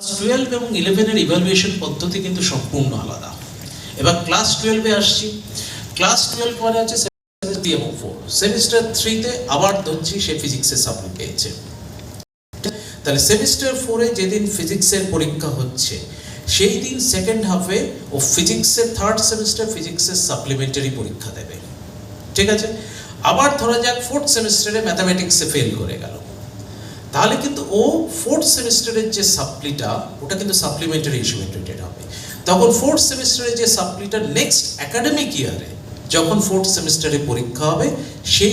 Class twelve এবং ইলেভেনের evaluation পদ্ধতি কিন্তু সম্পূর্ণ আলাদা। এবার ক্লাস টুয়েলভে আসছি। ক্লাস টুয়েলভ এবং ফোর সেমিস্টার থ্রিতে আবার ধরছি সে ফিজিক্সের পেয়েছে। তাহলে সেমিস্টার ফোরে যেদিন ফিজিক্সের পরীক্ষা হচ্ছে সেই দিন সেকেন্ড হাফে ও ফিজিক্সের থার্ড সেমিস্টার ফিজিক্সের সাপ্লিমেন্টারি পরীক্ষা দেবে। ঠিক আছে? আবার ধরা যাক ফোর্থ সেমিস্টারে ম্যাথামেটিক্সে ফেল করে গেল। তাহলে কিন্তু ও ফোর্থ সেমিস্টারের যে সাপ্লিটা ওটা কিন্তু সাপ্লিমেন্টারি হিসেবে ট্রিটেড হবে। তখন ফোর্থ সেমিস্টারের যে সাপ্লিটা নেক্সট একাডেমিক ইয়ারে যখন ফোর্থ সেমিস্টারে পরীক্ষা হবে, সেই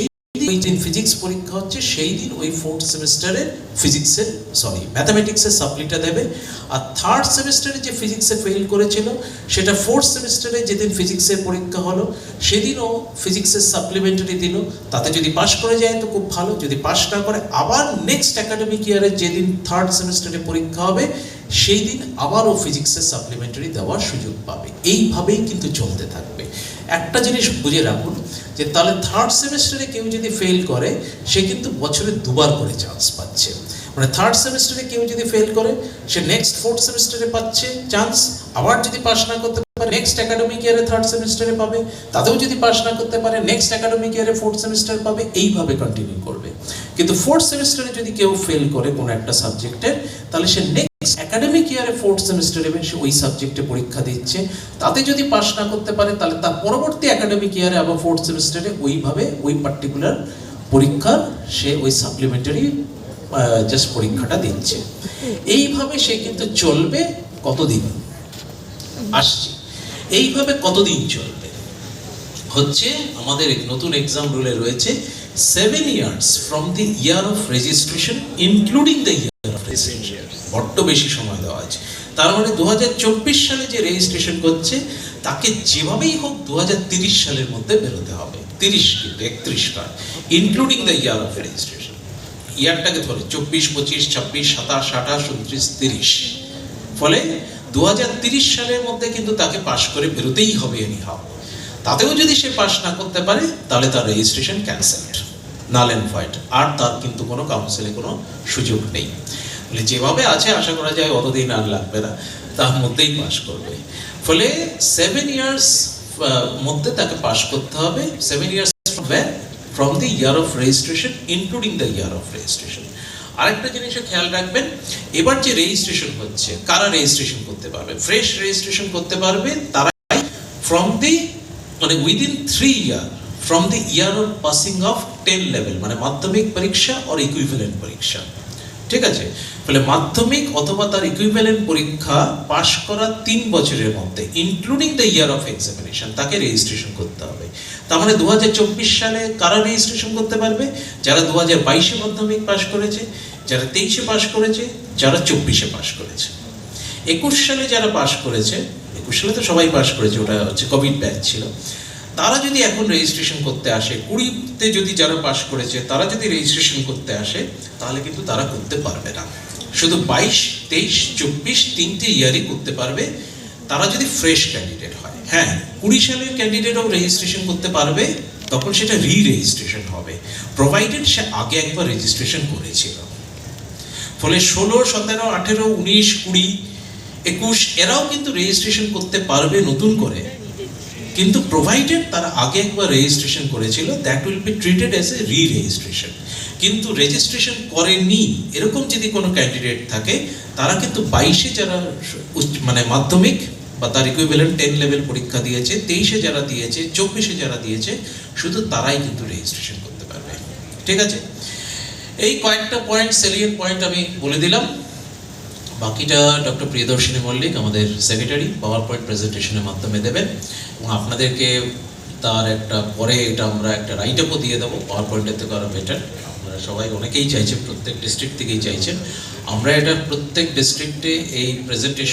দিন ওই ফিজিক্স পরীক্ষা হচ্ছে, সেই দিন ওই ফোর্থ সেমিস্টারে ফিজিক্সের সরি ম্যাথামেটিক্সের সাপ্লিটা দেবে। আর থার্ড সেমিস্টারে যে ফিজিক্সে ফেল করেছিল, সেটা ফোর্থ সেমিস্টারে যেদিন ফিজিক্সের পরীক্ষা হলো, সেদিনও ফিজিক্সের সাপ্লিমেন্টারি দিল। তাতে যদি পাশ করে যায় তো খুব ভালো, যদি পাশ না করে, আবার নেক্সট একাডেমিক ইয়ারে যেদিন থার্ড সেমিস্টারে পরীক্ষা হবে, সেই দিন আবারও ফিজিক্সের সাপ্লিমেন্টারি দেওয়ার সুযোগ পাবে। এইভাবেই কিন্তু চলতে থাকবে। একটা জিনিস বুঝে রাখুন যে তাহলে থার্ড সেমিস্টারে কেউ যদি ফেল করে, সে কিন্তু বছরে দুবার করে চান্স পাচ্ছে। মানে থার্ড সেমিস্টারে কেউ যদি ফেল করে, সে নেক্সট ফোর্থ সেমিস্টারে পাচ্ছে চান্স আবার যদি পাস না করতে পারে নেক্সট একাডেমিক ইয়ারে থার্ড সেমিস্টারে পাবে, তাতেও যদি পাস না করতে পারে নেক্সট একাডেমিক ইয়ারে ফোর্থ সেমিস্টার পাবে, এইভাবে কন্টিনিউ করবে। কিন্তু ফোর্থ সেমিস্টারে যদি কেউ ফেল করে কোনো একটা সাবজেক্টের তাহলে সে নেক্সট একাডেমিক ইয়ারে ফোর্থ সেমিস্টারে সে ওই সাবজেক্টে পরীক্ষা দিচ্ছে। তাতে যদি পাস না করতে পারে, তাহলে তার পরবর্তী একাডেমিক ইয়ারে আবার ফোর্থ সেমিস্টারে ওইভাবে ওই পার্টিকুলার পরীক্ষার সে ওই সাপ্লিমেন্টারি জাস্ট পরীক্ষাটা দিচ্ছে। এইভাবে সে কিন্তু চলবে কতদিন? আসছে। এইভাবে কতদিন চলবে? হচ্ছে আমাদের নতুন এক্সাম রুলে রয়েছে seven years from the year of registration including the year registration বড্ড বেশি সময় দেওয়া আছে তার মানে দু সালে যে রেজিস্ট্রেশন করছে, তাকে যেভাবেই হোক দু সালের মধ্যে বেরোতে হবে। তিরিশ কিন্তু, একত্রিশ নয় including the year of registration ইয়ারটাকে ধরে, চব্বিশ, পঁচিশ, ছাব্বিশ, সাতাশ, আঠাশ, উনত্রিশ, তিরিশ। ফলে দু সালের মধ্যে কিন্তু তাকে পাশ করে বেরোতেই হবে এনি হাও তাতেও যদি সে পাশ না করতে পারে, তাহলে তার registration cancelled null and white আর তার কিন্তু কোনো কাউন্সিলে কোনো সুযোগ নেই। ফলে যেভাবে আছে, আশা করা যায় অতদিন আর লাগবে না। তার মধ্যেই পাশ করবে। ফলে সেভেন ইয়ার্স মধ্যে তাকে পাশ করতে হবে। Seven years from the year of registration including the year of registration আরেকটা জিনিসও খেয়াল রাখবেন, এবার যে রেজিস্ট্রেশন হচ্ছে, কারা রেজিস্ট্রেশন করতে পারবে? ফ্রেশ রেজিস্ট্রেশন করতে পারবে তারাই ফ্রম দি মানে within three year from the year of passing of ten level মানে মাধ্যমিক পরীক্ষা অর ইকুইভ্যালেন্ট পরীক্ষা। ঠিক আছে? ফলে মাধ্যমিক অথবা তার ইকুইভ্যালেন্ট পরীক্ষা পাশ করা তিন বছরের মধ্যে including the year of examination তাকে রেজিস্ট্রেশন করতে হবে। তার মানে দুহাজার চব্বিশ সালে কারা রেজিস্ট্রেশন করতে পারবে? যারা দু হাজার বাইশে মাধ্যমিক পাশ করেছে, যারা তেইশে পাশ করেছে, যারা চব্বিশে পাশ করেছে। একুশ সালে যারা পাশ করেছে, একুশ সালে তো সবাই পাশ করেছে, ওটা হচ্ছে কোভিড ব্যাচ ছিল। তারা যদি এখন রেজিস্ট্রেশন করতে আসে, কুড়িতে যদি যারা পাশ করেছে, তারা যদি রেজিস্ট্রেশন করতে আসে, তাহলে কিন্তু তারা করতে পারবে না। শুধু বাইশ, তেইশ, চব্বিশ তিনটে ইয়ারই করতে পারবে। তারা যদি ফ্রেশ ক্যান্ডিডেট হয় হ্যাঁ কুড়ি সালের ক্যান্ডিডেটও রেজিস্ট্রেশন করতে পারবে, তখন সেটা রি রেজিস্ট্রেশন হবে প্রোভাইডেড সে আগে একবার রেজিস্ট্রেশন করেছিল। ফলে ষোলো, সতেরো, আঠেরো, উনিশ, কুড়ি, একুশ, এরাও কিন্তু রেজিস্ট্রেশন করতে পারবে নতুন করে। কিন্তু প্রোভাইডেড তারা আগে একবার রেজিস্ট্রেশন করেছিল that will be treated as a reregistration কিন্তু রেজিস্ট্রেশন করেনি, এরকম যদি কোনো ক্যান্ডিডেট থাকে, তারা কিন্তু বাইশে যারা মানে মাধ্যমিক বা তার ইকুইভ্যালেন্ট টেন লেভেল পরীক্ষা দিয়েছে, তেইশে যারা দিয়েছে, চব্বিশে যারা দিয়েছে, শুধু তারাই কিন্তু রেজিস্ট্রেশন করতে পারবে। ঠিক আছে? এই কয়েকটা পয়েন্ট সেলিয়েন্ট পয়েন্ট আমি বলে দিলাম। বাকিটা ডক্টর প্রিয়দর্শিনী মল্লিক, আমাদের সেক্রেটারি পাওয়ার পয়েন্ট প্রেজেন্টেশনের মাধ্যমে দেবেন। এবং আপনাদেরকে তার একটা, পরে এটা আমরা একটা রাইট আপও দিয়ে দেবো। পাওয়ার পয়েন্টের থেকে আরও বেটার আপনারা সবাই অনেকেই চাইছেন, প্রত্যেক ডিস্ট্রিক্ট থেকেই চাইছেন। আমরা এটা প্রত্যেক ডিস্ট্রিক্টে এই প্রেজেন্টেশন